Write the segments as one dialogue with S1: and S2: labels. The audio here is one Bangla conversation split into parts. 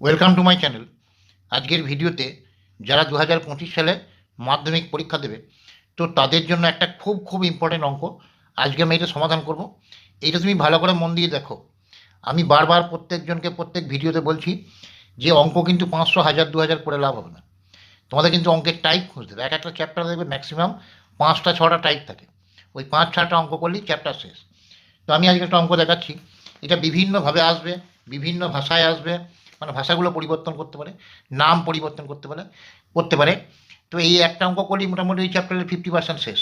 S1: ওয়েলকাম টু মাই চ্যানেল আজকের ভিডিওতে যারা দু হাজার পঁচিশ সালে মাধ্যমিক পরীক্ষা দেবে, তো তাদের জন্য একটা খুব খুব ইম্পর্টেন্ট অঙ্ক। আজকে আমি এটা সমাধান করব। এইটা তুমি ভালো করে মন দিয়ে দেখো। আমি বারবার প্রত্যেকজনকে প্রত্যেক ভিডিওতে বলছি যে অঙ্ক কিন্তু পাঁচশো হাজার দু হাজার করে লাভ হবে না। তোমাদের কিন্তু অঙ্কের টাইপ খুঁজতে হবে। এক একটা চ্যাপ্টার দেখবে ম্যাক্সিমাম পাঁচটা, ছটা টাইপ থাকে। ওই পাঁচ, ছটা অঙ্ক করলেই চ্যাপ্টার শেষ। তো আমি আজকে একটা অঙ্ক দেখাচ্ছি। এটা বিভিন্নভাবে আসবে, বিভিন্ন ভাষায় আসবে। মানে ভাষাগুলো পরিবর্তন করতে পারে, নাম পরিবর্তন করতে পারে করতে পারে। তো এই একটা অঙ্ক করলেই মোটামুটি এই চ্যাপ্টারের ফিফটি পার্সেন্ট শেষ।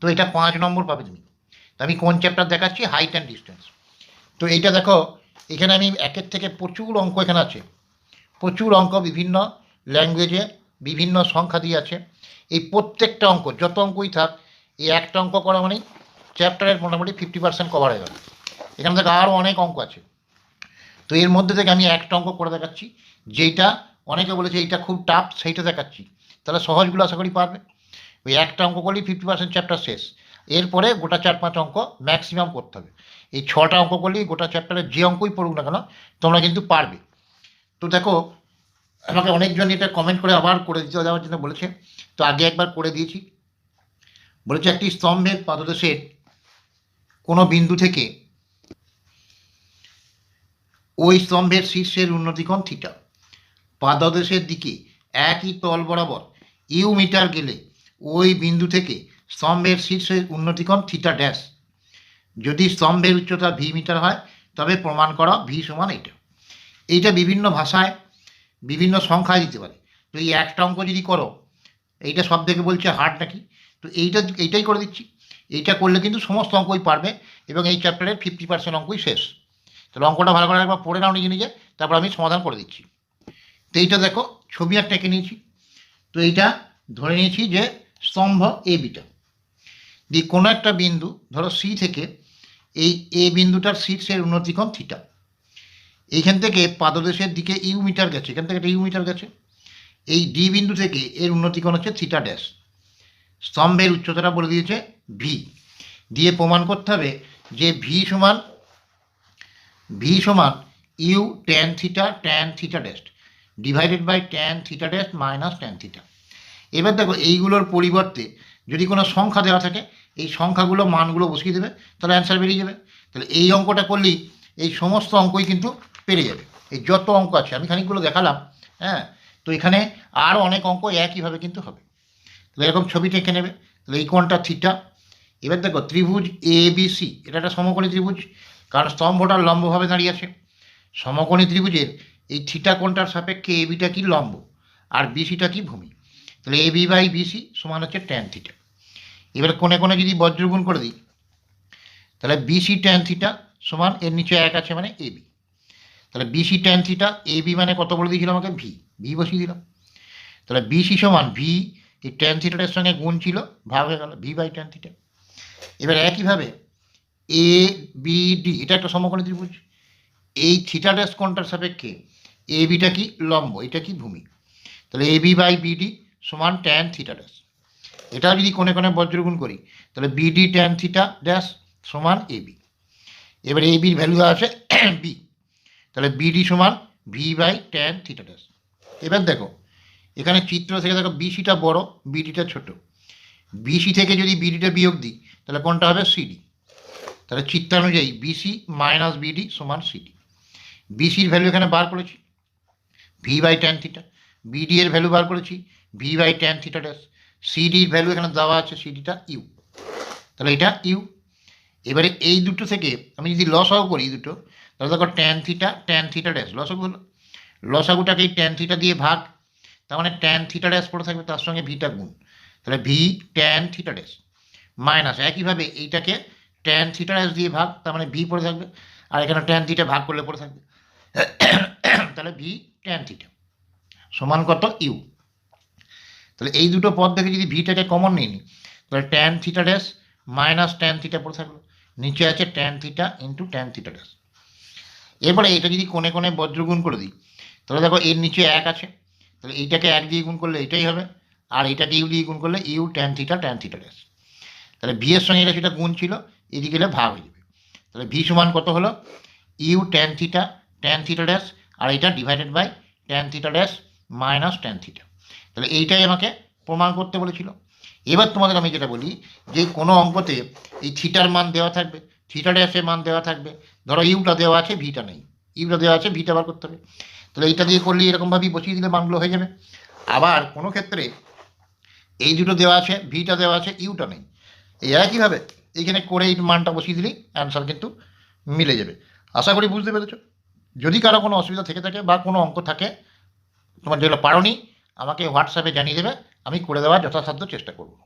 S1: তো এটা পাঁচ নম্বর পাবে তুমি। তো আমি কোন চ্যাপ্টার দেখাচ্ছি? হাইট অ্যান্ড ডিস্টেন্স তো এইটা দেখো, এখানে আমি একের থেকে প্রচুর অঙ্ক এখানে আছে। প্রচুর অঙ্ক বিভিন্ন ল্যাঙ্গুয়েজে বিভিন্ন সংখ্যা দিয়ে আছে। এই প্রত্যেকটা অঙ্ক, যত অঙ্কই থাক, এই একটা অঙ্ক করা মানেই চ্যাপ্টারের মোটামুটি ফিফটি পার্সেন্ট কভার হয়ে গেল। এখান থেকে আরও অনেক অঙ্ক আছে। তো এর মধ্যে থেকে আমি একটা অঙ্ক করে দেখাচ্ছি, যেইটা অনেকে বলেছে এইটা খুব টাফ সেইটা দেখাচ্ছি। তাহলে সহজগুলো আশা করি পারবে। ওই একটা অঙ্ক করলেই ফিফটি পার্সেন্ট চ্যাপ্টার শেষ। এরপরে গোটা চার পাঁচ অঙ্ক ম্যাক্সিমাম করতে হবে। এই ছটা অঙ্ক করলেই গোটা চ্যাপ্টারের যে অঙ্কই পড়ুক না কেন, তোমরা কিন্তু পারবে। তো দেখো, আমাকে অনেকজন এটা কমেন্ট করে আবার করে দিতে দেওয়ার জন্য বলেছে। তো আগে একবার করে দিয়েছি। বলেছে একটি স্তম্ভের পাদদেশের কোনো বিন্দু থেকে ওই স্তম্ভের শীর্ষের উন্নতিকোণ থিটা। পাদদেশের দিকে একই তল বরাবর ইউ মিটার গেলে ওই বিন্দু থেকে স্তম্ভের শীর্ষের উন্নতিকোণ থিটা ড্যাশ। যদি স্তম্ভের উচ্চতা ভি মিটার হয়, তবে প্রমাণ করা ভি সমান এইটা। এইটা বিভিন্ন ভাষায় বিভিন্ন সংখ্যায় দিতে পারে। তো এই একটা অঙ্ক যদি করো, এইটা সব থেকে বলছে হার্ড নাকি? তো এইটা, এইটাই করে দিচ্ছি। এইটা করলে কিন্তু সমস্ত অঙ্কই পারবে এবং এই চ্যাপ্টারের ফিফটি পার্সেন্ট অঙ্কই শেষ। তাহলে অঙ্কটা ভালো করে একবার পড়ে নাও নিজে নিজে, তারপর আমি সমাধান করে দিচ্ছি। তো এইটা দেখো, ছবি একটা এঁকে নিয়েছি। তো এইটা ধরে নিয়েছি যে স্তম্ভ এ বিটা। দিয়ে কোনো একটা বিন্দু, ধরো সি থেকে এই এ বিন্দুটার শীর্ষের উন্নতিকোণ থিটা এইখান থেকে পাদদেশের দিকে ইউ মিটার গেছে, এখান থেকে একটা ইউ মিটার গেছে। এই ডি বিন্দু থেকে এর উন্নতিকোণ হচ্ছে থিটা ড্যাশ স্তম্ভের উচ্চতাটা বলে দিয়েছে ভি দিয়ে প্রমাণ করতে হবে যে ভি সমান ভি সমান U tan theta tan theta dash divided by tan theta dash minus tan theta এবার দেখো এইগুলোর পরিবর্তে যদি কোনো সংখ্যা দেওয়া থাকে, এই সংখ্যাগুলো, মানগুলো বসিয়ে দেবে, তাহলে অ্যান্সার বেরিয়ে যাবে। তাহলে এই অঙ্কটা করলেই এই সমস্ত অঙ্কই কিন্তু পেরে যাবে। এই যত অঙ্ক আছে, আমি খানিকগুলো দেখালাম হ্যাঁ? তো এখানে আরও অনেক অঙ্ক একইভাবে কিন্তু হবে। তাহলে এরকম ছবিটা এঁকে নেবে, তাহলে এই কোণটা থিটা এবার দেখো ত্রিভুজ এ বি সি এটা একটা সমকোণী ত্রিভুজ। কারণ স্তম্ভটা লম্বভাবে দাঁড়িয়ে আছে। সমকোণী ত্রিভুজের এই থিটা কোণটার সাপেক্ষে এ বিটা কি লম্ব আর বিসিটা কি ভূমি? তাহলে এ বি বাই বিসি সমান হচ্ছে ট্যান থিটা এবার কোণে কোণে যদি বজ্রগুণ করে দিই, তাহলে বিসি ট্যান থিটা সমান এর নিচে এক আছে মানে এ বি। তাহলে BC tan theta A B মানে কত বলে দিয়েছিল আমাকে? ভি ভি বসিয়ে দিলাম। তাহলে বিসি সমান ভি, এই ট্যান থিটাটার সঙ্গে গুণ ছিল, ভাগ হয়ে গেল, ভি বাই ট্যান থিটা এবার একইভাবে এ বি ডি এটা একটা সমকোণী ত্রিভুজ। এই থিটা ড্যাশ কোণটার সাপেক্ষে এ বিটা কি? লম্ব, এটা কি? ভূমি। তাহলে এ বি বাই বিডি সমান ট্যান থিটা ড্যাশ এটা যদি কোণে কোণে বজ্রগুণ করি, তাহলে বিডি ট্যান থিটা ড্যাশ সমান এ বি এবার এ বির ভ্যালু আছে বি তাহলে বিডি সমান V by tan theta dash এবার দেখো, এখানে চিত্র থেকে দেখো বিসিটা বড় বিডিটা ছোট। বিসি থেকে যদি বিডিটা বিয়োগ দিই, তাহলে কোনটা হবে সিডি তাহলে চিত্রানুযায়ী বিসি মাইনাস বিডি সমান সিডি বিসির ভ্যালু এখানে বার করেছি। V by tan theta BD এর ভ্যালু বার করেছি। V by tan theta dash সিডির value এখানে দেওয়া আছে সিডিটা ইউ তাহলে এটা ইউ এবারে এই দুটো থেকে আমি যদি লসাগু করি দুটো, তাহলে দেখো tan theta tan theta dash লসাগু হলো। লসাগুটাকে এই ট্যান থিটা দিয়ে ভাগ। তার মানে ট্যান থিটা ড্যাশ পড়ে থাকবে, তার সঙ্গে ভিটা গুণ। তাহলে V tan theta dash minus একইভাবে এইটাকে ট্যান থিটা এস দিয়ে ভাগ, তার মানে ভি পড়ে থাকবে, আর এখানে ট্যান থিটা ভাগ করলে পড়ে থাকবে। তাহলে ভি ট্যান থিটা সমান কত ইউ তাহলে এই দুটো পদ থেকে যদি ভিটাকে কমন নিই তাহলে tan theta dash minus tan theta পড়ে থাকল। নিচে আছে tan theta into tan theta dash এরপরে এটা যদি কোণে কোণে বজ্রগুণ করে দিই, তাহলে দেখো এর নিচে এক আছে। তাহলে এইটাকে এক দিয়ে গুণ করলে এটাই হবে, আর এইটাকে ইউ দিয়ে গুণ করলে U tan theta tan theta dash তাহলে ভি এর সঙ্গে এটা সেটা গুণ ছিল, এদিকে গেলে ভাগ হয়ে যাবে। তাহলে ভি সমান কত হলো? U tan theta tan theta dash আর এটা divided by tan theta dash minus tan theta তাহলে এইটাই আমাকে প্রমাণ করতে বলেছিল। এবার তোমাদের আমি যেটা বলি, যে কোনো অঙ্কতে এই থিটার মান দেওয়া থাকবে থিটা ড্যাশের মান দেওয়া থাকবে। ধরো ইউটা দেওয়া আছে ভিটা নেই। ইউটা দেওয়া আছে ভিটা বার করতে হবে। তাহলে এইটা দিয়ে করলে এরকমভাবেই বসিয়ে দিলে মানগুলো হয়ে যাবে। আবার কোনো ক্ষেত্রে এই দুটো দেওয়া আছে ভিটা দেওয়া আছে ইউটা নেই। এই একইভাবে এইখানে করে এই মানটা বসিয়ে দিলেই অ্যান্সার কিন্তু মিলে যাবে। আশা করি বুঝতে পেরেছ। যদি কারও কোনো অসুবিধা থেকে থাকে বা কোনো অঙ্ক থাকে, তোমার যেগুলো পারো আমাকে হোয়াটসঅ্যাপে জানিয়ে দেবে, আমি করে দেওয়ার যথাসাধ্য চেষ্টা করব।